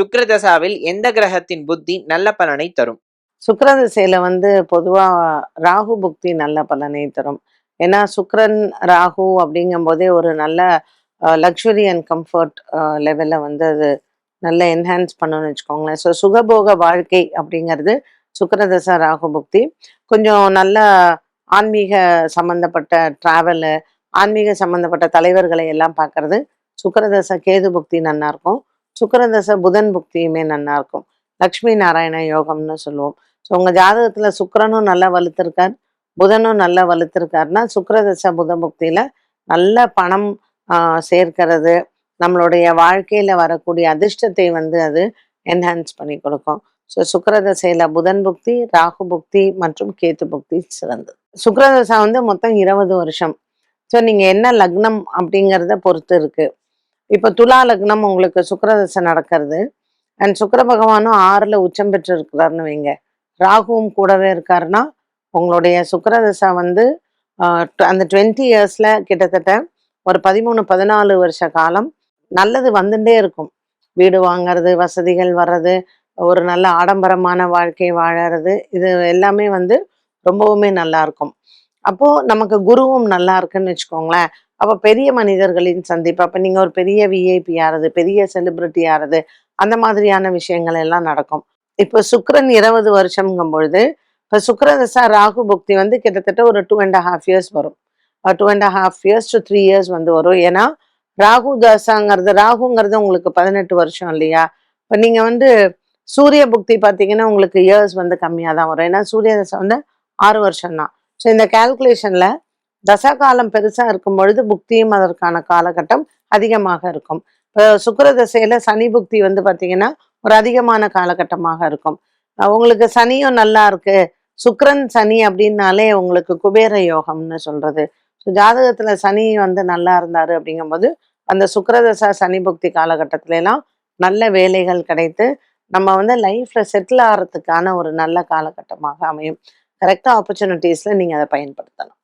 சுக்கிரதசாவில் எந்த கிரகத்தின் புத்தி நல்ல பலனை தரும்? சுக்கிரதிசையில வந்து பொதுவா ராகு புக்தி நல்ல பலனை தரும். ஏன்னா சுக்கரன் ராகு அப்படிங்கும் போதே ஒரு நல்ல லக்ஸுரி அண்ட் கம்ஃபர்ட் லெவல்ல வந்து அது நல்ல என்ஹான்ஸ் பண்ணணும்னு வச்சுக்கோங்களேன். ஸோ சுகபோக வாழ்க்கை அப்படிங்கிறது சுக்கரதசா ராகு புக்தி. கொஞ்சம் நல்ல ஆன்மீக சம்பந்தப்பட்ட டிராவலு ஆன்மீக சம்பந்தப்பட்ட தலைவர்களை எல்லாம் பார்க்கறது சுக்கிரதசை கேது புக்தி நல்லா இருக்கும் சுக்கிரதசை புதன் புக்தியுமே நல்லா இருக்கும். லக்ஷ்மி நாராயண யோகம்னு சொல்லுவோம். ஸோ உங்கள் ஜாதகத்தில் சுக்கரனும் நல்லா வலுத்திருக்கார் புதனும் நல்லா வலுத்திருக்காருன்னா சுக்கிரதசை புத புக்தியில் நல்ல பணம் சேர்க்கிறது நம்மளுடைய வாழ்க்கையில் வரக்கூடிய அதிர்ஷ்டத்தை வந்து அது என்ஹான்ஸ் பண்ணி கொடுக்கும். ஸோ சுக்கரதசையில் புதன் புக்தி ராகு புக்தி மற்றும் கேத்து புக்தி சிறந்தது. சுக்கிரதசை வந்து மொத்தம் இருபது வருஷம். ஸோ நீங்கள் என்ன லக்னம் அப்படிங்கிறத பொறுத்து இருக்கு. இப்போ துலா லக்னம் உங்களுக்கு சுக்கரதசை நடக்கிறது. அண்ட் சுக்கர பகவானும் ஆறில் உச்சம் பெற்று இருக்கிறாருன்னு வைங்க. ராகுவும் கூடவே இருக்காருன்னா உங்களுடைய சுக்கரதசை வந்து அந்த டுவெண்ட்டி இயர்ஸில் கிட்டத்தட்ட ஒரு பதிமூணு பதினாலு வருஷ காலம் நல்லது வந்துட்டே இருக்கும். வீடு வாங்குறது வசதிகள் வர்றது ஒரு நல்ல ஆடம்பரமான வாழ்க்கை வாழறது இது எல்லாமே வந்து ரொம்பவுமே நல்லா இருக்கும். அப்போ நமக்கு குருவும் நல்லா இருக்குன்னு வச்சுக்கோங்களேன். அப்போ பெரிய மனிதர்களின் சந்திப்பு அப்போ நீங்கள் ஒரு பெரிய விஐபி ஆறது பெரிய செலிபிரிட்டி ஆறது அந்த மாதிரியான விஷயங்கள் எல்லாம் நடக்கும். இப்போ சுக்கரன் இருபது வருஷம்ங்கும் பொழுது இப்போ சுக்கரதசா ராகு புக்தி வந்து கிட்டத்தட்ட ஒரு டூ அண்ட் ஹாஃப் இயர்ஸ் வரும். Two and half years to three years வந்து வரும். ஏன்னா ராகு தசாங்கிறது ராகுங்கிறது உங்களுக்கு பதினெட்டு வருஷம் இல்லையா? இப்போ நீங்கள் வந்து சூரிய புக்தி பார்த்தீங்கன்னா உங்களுக்கு இயர்ஸ் வந்து கம்மியாக தான் வரும். ஏன்னா சூரிய தசை வந்து ஆறு வருஷம் தான் ஸோ இந்த கால்குலேஷனில் தசா காலம் பெருசாக இருக்கும் பொழுது புக்தியும் அதற்கான காலகட்டம் அதிகமாக இருக்கும். இப்போ சுக்கர தசையில சனி புக்தி வந்து பார்த்தீங்கன்னா ஒரு அதிகமான காலகட்டமாக இருக்கும். உங்களுக்கு சனியும் நல்லா இருக்கு. சுக்கரன் சனி அப்படின்னாலே உங்களுக்கு குபேர யோகம்னு சொல்றது. ஸோ ஜாதகத்துல சனி வந்து நல்லா இருந்தாரு அப்படிங்கும்போது அந்த சுக்கரதசா சனி புக்தி காலகட்டத்துல எல்லாம் நல்ல வேலைகள் கிடைத்து நம்ம வந்து லைஃப்ல செட்டில் ஆகிறதுக்கான ஒரு நல்ல காலகட்டமாக அமையும். கரெக்டாக ஆப்பர்ச்சுனிட்டிஸ்ல நீங்க அதை பயன்படுத்தலாம்.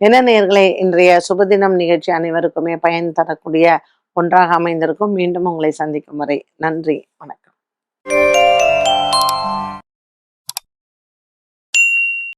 என்ன நேர்களை இன்றைய சுபதினம் நிகழ்ச்சி அனைவருக்குமே பயன் தரக்கூடிய ஒன்றாக அமைந்திருக்கும். மீண்டும் உங்களை சந்திக்கும் வரை நன்றி வணக்கம்.